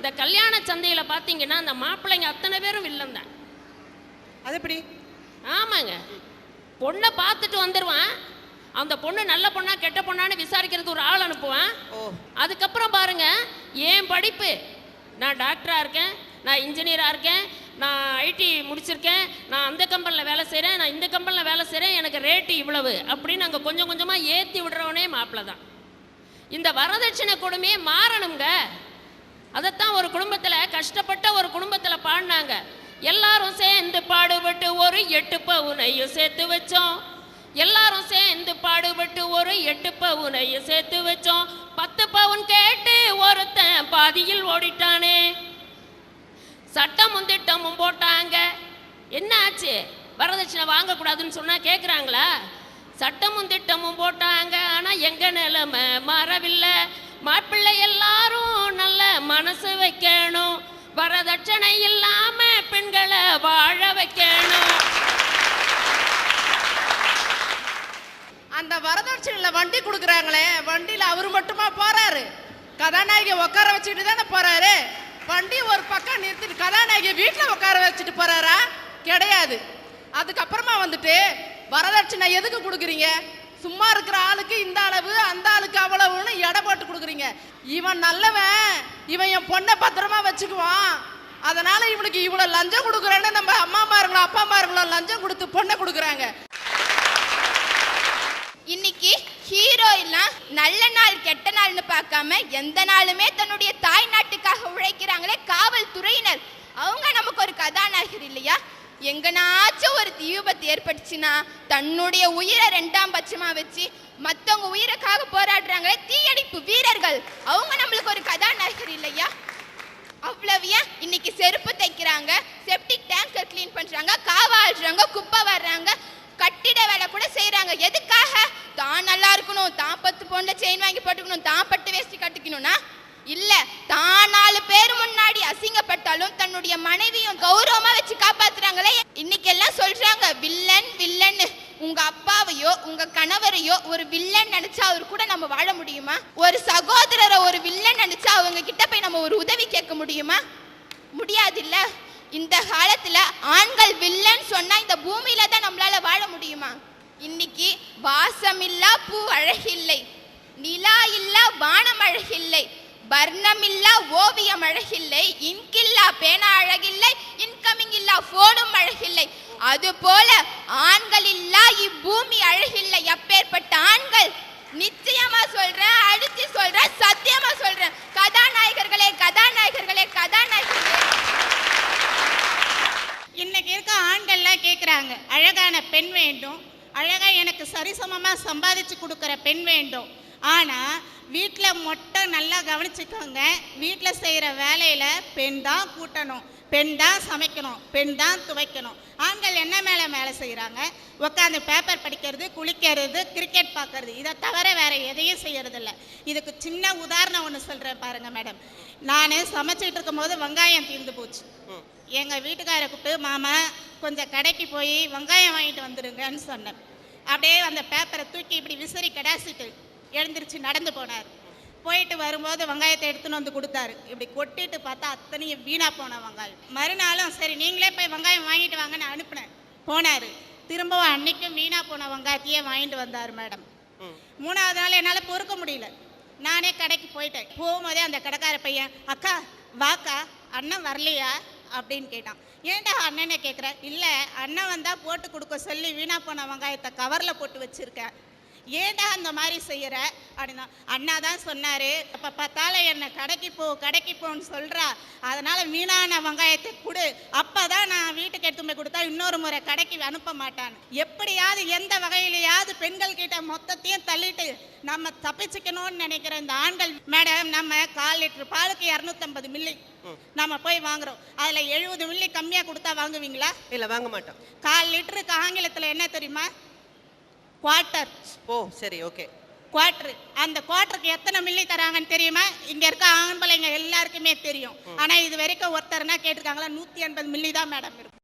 இந்த கல்யாண சந்தையில பாத்தீங்கன்னா அந்த மாப்பிள்ளைங்க அத்தனை பேரும் வில்லன் தான். அது எப்படி? ஆமாங்க. பொண்ணை பார்த்துட்டு வந்துடுவான் அந்த பொண்ணு நல்ல பொண்ணா கெட்ட பொண்ணான்னு விசாரிக்கிறதுக்கு ஒரு ஆள் அனுப்புவான். ஓ. அதுக்கப்புறம் பாருங்க ஏன் படிப்பு. நான் டாக்டரா இருக்கேன் நான் இன்ஜினியரா இருக்கேன் நான் ஐடி முடிச்சிருக்கேன் நான் அந்த கம்பெனியில் வேலை செய்கிறேன் நான் இந்த கம்பெனியில் வேலை செய்கிறேன் எனக்கு ரேட்டு இவ்வளவு அப்படின்னு அங்கே கொஞ்சம் கொஞ்சமாக ஏற்றி விடுறவனே மாப்பிள்ளை தான். இந்த வரதட்சணை கொடுமையே மாறணுங்க அதைத்தான் ஒரு குடும்பத்தில் கஷ்டப்பட்ட ஒரு குடும்பத்தில் பாடினாங்க. எல்லாரும் சேர்ந்து பாடுபட்டு ஒரு எட்டு பவுனையும் சேர்த்து வச்சோம். எல்லாரும் சேர்ந்து பாடுபட்டு ஒரு எட்டு பவுனையும் சேர்த்து வச்சோம். பத்து பவுன் கேட்டு ஒருத்தன் பாதியில் ஓடிட்டானே. சட்டமும் திட்டமும் போட்டாங்க. என்ன ஆச்சு வரதட்சணை வாங்கக்கூடாதுன்னு சொன்னா கேட்குறாங்களா சட்டமும் திட்டமும் போட்டாங்க. ஆனால் எங்க நிலைமை மாறவில்லை. மாப்பிள்ளை வரதட்சணை இல்லாம பெண்களை வாழ வைக்கணும். அந்த வரதட்சணையில வண்டி கொடுக்குறாங்களே வண்டியில அவர் மட்டுமா போறாரு? கதாநாயகி உட்கார வச்சுட்டு தானே போறாரு? வண்டி ஒரு பக்கம் நிறுத்திட்டு கதாநாயகி வீட்டில் உட்கார வச்சுட்டு போறாரா? கிடையாது. அதுக்கப்புறமா வந்துட்டு வரதட்சணை எதுக்கு கொடுக்குறீங்க? சும்மா இருக்கிற ஆளுக்கு இந்த அளவு அந்த ஆளுக்கு அவ்வளவுன்னு எடை போட்டு கொடுக்குறீங்க இவன் நல்லவன் இவன் என் பொண்ணை பத்திரமா வச்சுக்குவான். அதனால இவனுக்கு இவ்வளவு லஞ்சம் கொடுக்குறேன்னு நம்ம அம்மா மாருங்களோ அப்பா மாருங்களோ லஞ்சம் கொடுத்து பொண்ணை கொடுக்குறாங்க. இன்னைக்கு ஹீரோ எல்லாம் நல்ல நாள் கெட்ட நாள்னு பார்க்காம எந்த நாளுமே தன்னுடைய தாய் நாட்டுக்கு உழைக்கிறாங்களே காவல்துறையினர் அவங்க நமக்கு ஒரு கதாநாயகர் இல்லையா எவனாச்சும் ஒரு தீ விபத்து ஏற்பட்டுச்சுன்னா தன்னுடைய உயிரை ரெண்டாம் பட்சமா வச்சு மத்தவங்க உயிருக்காக போராடுறாங்களே தீயணைப்பு வீரர்கள். அவங்க நம்மளுக்கு ஒரு கதாநாயகர் இல்லையா? அவ்வளவு ஏன் இன்னைக்கு செருப்பு தைக்கிறாங்க செப்டிக் டேங்கர் க்ளீன் பண்றாங்க காவாடுறாங்க குப்பை வர்றாங்க கட்டிட வேலை கூட செய்யறாங்க எதுக்காக? தான் நல்லா இருக்கணும் தான் பத்து பவுன்ல செயின் வாங்கி போட்டுக்கணும் தான் பட்டு வேஷ்டி கட்டிக்கணும்னா இல்ல தான் நாலு பேர் முன்னாடி அசிங்கப்பட்டாலும் தன்னுடைய மனைவியும் கௌரவமா வச்சு காப்பாத்துறாங்களே. இன்னைக்கு எல்லாம் சொல்றாங்க வில்லன் வில்லன்னு. உங்க அப்பாவையோ உங்க கணவரையோ ஒரு வில்லன் நினைச்சா அவர் கூட நம்ம வாழ முடியுமா? ஒரு சகோதரரை ஒரு வில்லன் நினைச்சா அவங்க கிட்ட போய் நம்ம ஒரு உதவி கேட்க முடியுமா? முடியாதுல்ல. இந்த காலத்துல ஆண்கள் வில்லன் சொன்னா இந்த பூமியில தான் நம்மளால வாழ முடியுமா? இன்னைக்கு வாசமில்லா பூ அழகில்லை நிலா இல்லா வானம் அழகில்லை. வர்ணமில்லா ஓவியம் அழகில்லை இன்கில்லா பேனா அழகில்லை இன்கமிங் இல்லா போனும் அழகில்லை. அதுபோல ஆண்கள் இல்லா இப்பூமி அழகில்லை. அப்பேற்பட்ட ஆண்கள் நிச்சயமா சொல்றேன் அடிச்சு சொல்றேன் சத்தியமா சொல்றேன். கதாநாயகர்களே கதாநாயகர்களே கதாநாயகர்களே. இன்னைக்கு இருக்க ஆண்கள்லாம் கேட்குறாங்க அழகான பெண் வேண்டும் அழகா எனக்கு சரிசமமா சம்பாதிச்சு கொடுக்குற பெண் வேண்டும். ஆனா வீட்டில் மட்டும் நல்லா கவனிச்சுக்கோங்க. வீட்டில் செய்கிற வேலையில பெண் தான் கூட்டணும். பெண் தான் சமைக்கணும். பெண் தான் துவைக்கணும். ஆண்கள் என்ன மேலே மேலே செய்கிறாங்க உட்காந்து பேப்பர் படிக்கிறது குளிக்கிறது கிரிக்கெட் பார்க்கறது. இதை தவிர வேற எதையும் செய்யறதில்ல. இதுக்கு சின்ன உதாரணம் ஒன்று சொல்கிறேன் பாருங்க மேடம் நான் சமைச்சிட்டு இருக்கும்போது வெங்காயம் தீர்ந்து போச்சு. எங்கள் வீட்டுக்காரை கூப்பிட்டு மாமா கொஞ்சம் கடைக்கு போய் வெங்காயம் வாங்கிட்டு வந்துடுங்கன்னு சொன்னேன். அப்படியே அந்த பேப்பரை தூக்கி இப்படி விசிறி கடாசிட்டு. எழுந்திருச்சு நடந்து போனார். போயிட்டு வரும்போது வெங்காயத்தை எடுத்துன்னு வந்து கொடுத்தாரு. இப்படி கொட்டிட்டு பார்த்தா அத்தனையும் வீணா போன வெங்காயம் மறுநாளும் சரி நீங்களே போய் வெங்காயம் வாங்கிட்டு வாங்கன்னு அனுப்புனேன் போனார். திரும்பவும் அன்னைக்கும் வீணா போன வெங்காயத்தையே வாங்கிட்டு வந்தார் மேடம். மூணாவது நாள் என்னால் பொறுக்க முடியல. நானே கடைக்கு போயிட்டேன். போகும்போதே அந்த கடைக்கார பையன் அக்கா வாக்கா அண்ணன் வரலையா? அப்படின்னு கேட்டான். ஏன்டா அண்ணனை கேட்குற இல்லை அண்ணன் வந்தால் போட்டு கொடுக்க சொல்லி வீணா போன வெங்காயத்தை கவரில் போட்டு வச்சிருக்கேன். ஏன்டா அந்த மாதிரி செய்யற? அப்படின்னா அண்ணா தான் சொன்னாரு அப்ப பார்த்தாலும் என்ன கடைக்கு போ கடைக்கு போன்னு சொல்றா. அதனால வீணான வெங்காயத்தை கொடு. அப்பதான் நான் வீட்டுக்கு எடுத்து போய் கொடுத்தா இன்னொரு முறை கடைக்கு அனுப்ப மாட்டான் எப்படியாவது எந்த வகையிலையாவது பெண்கள் கிட்ட மொத்தத்தையும் தள்ளிட்டு நம்ம தப்பிச்சுக்கணும்னு நினைக்கிற இந்த ஆண்கள் மேடம் நம்ம கால் லிட்டர் பாலுக்கு இரநூத்தம்பது மில்லி நம்ம போய் வாங்குறோம். அதுல எழுபது மில்லி கம்மியா கொடுத்தா வாங்குவீங்களா? இல்ல வாங்க மாட்டோம். கால் லிட்டருக்கு ஆங்கிலத்துல என்ன தெரியுமா? குவார்ட்டர் ஓ சரி ஓகே. குவார்டர் அந்த குவார்டருக்கு எத்தனை மில்லி தராங்கன்னு தெரியுமா? இங்க இருக்க ஆம்பளைங்க எல்லாருக்குமே தெரியும். ஆனா இது வரைக்கும் ஒருத்தர்னா கேட்டிருக்காங்களா நூத்தி எண்பது மில்லி தான் மேடம் இருக்கும்